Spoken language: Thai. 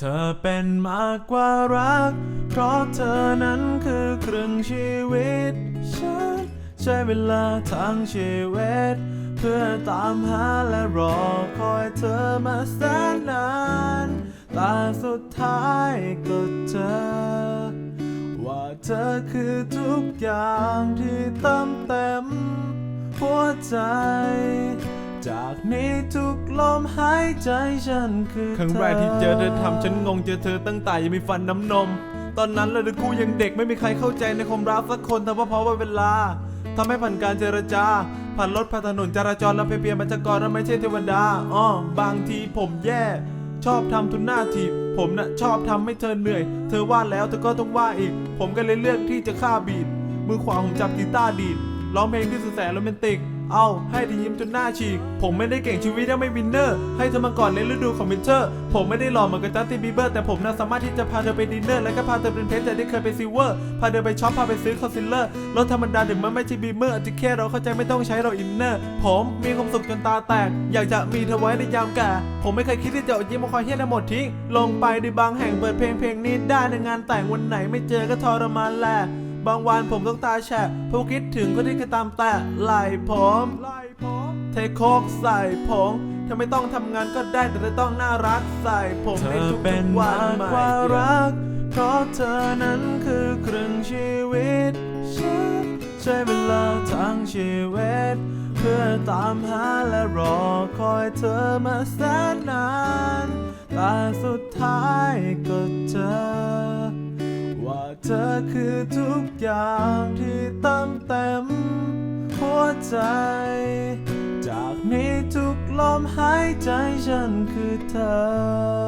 เธอเป็นมากกว่ารัก เพราะเธอนั้นคือครึ่งชีวิตฉันใช้เวลาทั้งชีวิต เพื่อตามหาและรอคอยเธอมาแสนนานแต่สุดท้ายก็เจอ ว่าเธอคือทุกอย่างที่เติมเต็มหัวใจ จากนี้ทุกลมหายใจฉันคือครั้งแรกที่เจอเธอทำฉันงงเจอเธอตั้งแต่ยังมีฟันน้ำนม ตอนนั้นเราทั้งคู่ยังเด็กไม่มีใครเข้าใจในความรักสักคนแต่ว่าเพราะว่าเวลาทำให้ผ่านการเจรจา ผ่านรถผ่านถนนจราจรและเพียงมัจกรและไม่ใช่เทวดาอ้อบางทีผมแย่ ชอบทำทุกหน้าทีผมน่ะชอบทำให้เธอเหนื่อย เธอว่าแล้วเธอก็ต้องว่าอีก ผมก็เลยเลือกที่จะฆ่าบีดมือขวาผมจับกีตาร์ดีดร้องเพลงที่สุดแสนโรแมนติก เอาให้เธอยิ้มจนหน้าฉีก ผมไม่ได้เก่งชีวิตยังไม่วินเนอร์ ให้เธอมาก่อนในฤดูของวินเทอร์ ผมไม่ได้หล่อเหมือนกับจัสตินบีเบอร์แต่ผมน่าสามารถที่จะพาเธอไปดินเนอร์ และก็พาเธอเป็นเพชรจากที่เคยเป็นซิลเวอร์ พาเธอไปช็อป พาไปซื้อคอนซีลเลอร์ รถธรรมดาถึงมันไม่ใช่บีเมอร์อาจจะแค่เราเข้าใจไม่ต้องใช้เราอินเนอร์ ผมมีความสุขจนตาแตก อยากจะมีเธอไว้ในยามแก่ผมไม่เคยคิดที่จะเอายิ้มมาคอยเฮี้ยนหมดทิ้ง ลงไปในบางแห่งเปิดเพลงเพลงนี้ได้ในงานแต่งวันไหนไม่เจอก็ทรมานแหละ บางวันผมต้องตาแฉะเพราะคิดถึงคนที่เคยตามแต่ไหลผมเทโคกใส่ผมเธอไม่ต้องทำงานก็ได้แต่เธอต้องน่ารักใส่ผมในทุกๆวันมากกว่ารัก เพราะเธอนั้นคือครึ่งชีวิตฉันใช้เวลาทั้งชีวิต เพื่อตามหาและรอคอยเธอมาแสนนานแต่สุดท้ายก็เจอ เธอคือทุกอย่างที่เติมเต็มหัวใจ จากนี้ทุกลมหายใจฉันคือเธอ